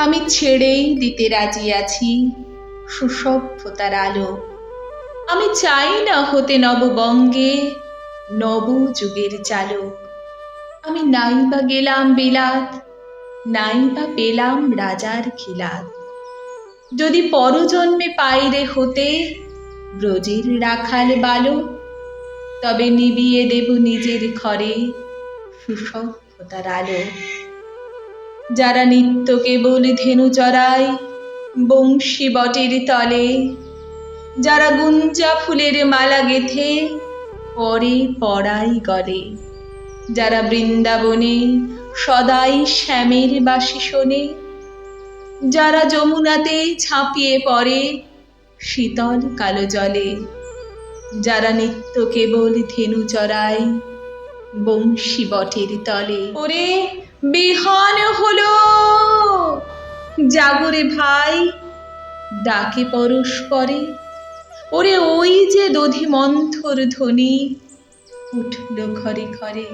আমি ছেড়েই দিতে রাজি আছি সুসভ্যতার আলো। আমি চাই না হতে নববঙ্গে নব যুগের চালক আমি নাই বা গেলাম বিলাত, নাই বা পেলাম রাজার খিলাত। যদি পরজন্মে পাইরে হতে ব্রজের রাখাল বালক তবে নিবিয়ে দেব নিজের ঘরে সুসভ্যতার আলো। যারা নিত্য কেবল ধেনু চড়ায়, বংশী বটের তলে। যারা গুঞ্জা ফুলের মালা গেথে, পরে পড়াই গলে। যারা বৃন্দাবনে সদাই শ্যামের বাসি শোনে, যারা যমুনাতে ঝাঁপিয়ে পড়ে, শীতল কালো জলে। যারা নিত্য কেবল ধেনু চড়ায়, বংশী বটের তলে। ওরে বিহান হলো জাগরে ভাই ডাকে পরস্পরে ওরে ওই যে দধি মন্থর ধ্বনি উঠল ঘরে ঘরে।